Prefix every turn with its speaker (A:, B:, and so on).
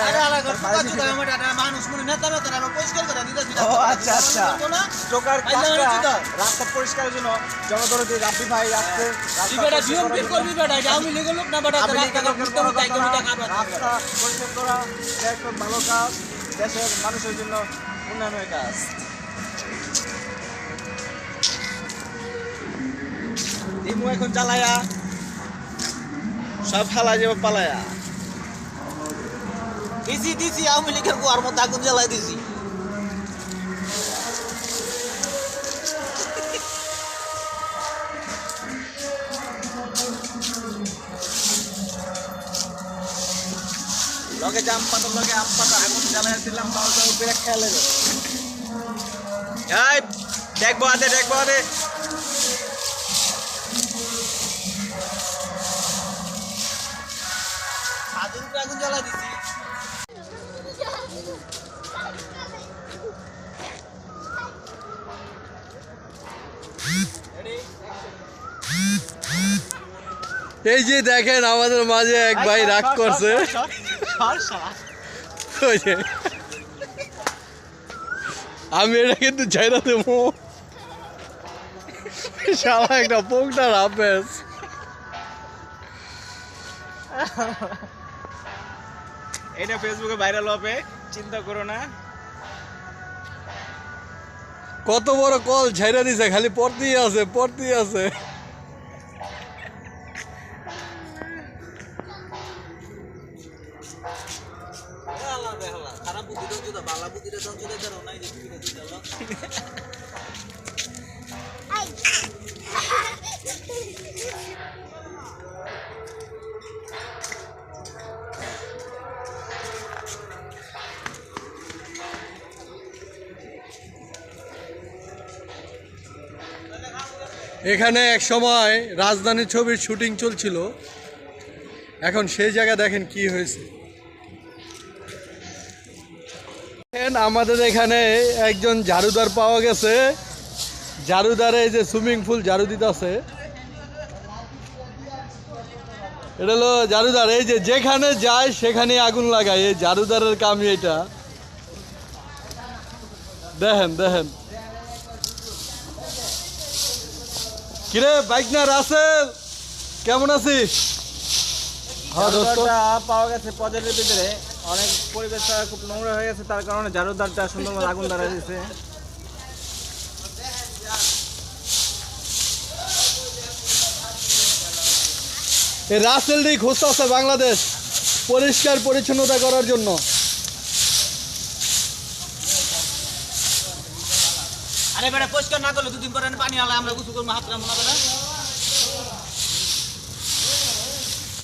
A: আরে আলাদা আমার মানুষ মনে নেতা নেতা আমরা পরিষ্কার করে দিতে দিতে।
B: ও আচ্ছা আচ্ছা। টোকার কাজটা রাস্তা পরিষ্কারের জন্য রাব্বি ভাই আসছে
A: বেটা
B: পরিষ্কার
A: বিএমপি করবি বেটা এটা আমি লোক না বেটা? রাস্তা
B: রাস্তা করা একটা ভালো কাজ। দেশের মানুষের জন্য উন্নয়নের কাজ। এখন চালায়া সব ফালা যাবে পালায়া।
A: দিছি দিছি আমি লিখে কুয়ার মধ্যে আগুন জ্বালাই দিছি।
B: লগে জাম পাতা লগে আম পাতা আগুন জ্বালায়া দিলাম বাবা বেড়ে খেলে এই, দেখব আদে দেখব আদে
A: আগুন জ্বালাই দিছি।
C: এই যে দেখেন আমাদের মাঝে এক ভাই রাগ করছে। আমি এটা কিন্তু চাইনা দেবো। শালা একটা পোকটার আবেশ
B: এটা ফেসবুকে ভাইরাল হবে চিন্তা করো না।
C: কত বড় কল ঝাইরা দিছে খালি পড়তেই আছে পড়তেই আছে। এখানে এক সময় রাজধানী ছবির শুটিং চলছিল। এখন সেই জায়গা দেখেন কি হয়েছে। আমাদের এখানে একজন ঝাড়ুদার পাওয়া গেছে। ঝাড়ুদারে এই যে সুইমিং পুল ঝাড়ু দিতেছে। এটা হলো ঝাড়ুদার এই যে যেখানে যায় সেখানে আগুন লাগায়, এই ঝাড়ুদারের কামই এটা। দেখেন দেখেন। কিরে বাইক না রাসেল, কেমন আছিস?
B: পাওয়া গেছে পজেটের ভিতরে। অনেক পরিবেশটা খুব নোংরা হয়ে গেছে তার কারণে ঝাড়ুদারটা সুন্দর আগুন ধরা দিয়েছে
C: এই রাসেলটাই আছে বাংলাদেশ। পরিষ্কার পরিচ্ছন্নতা করার জন্য।
A: আরে বেটা পরিষ্কার না করলে দুদিন পরে পানি আলা আমরা গুছু করব হাত না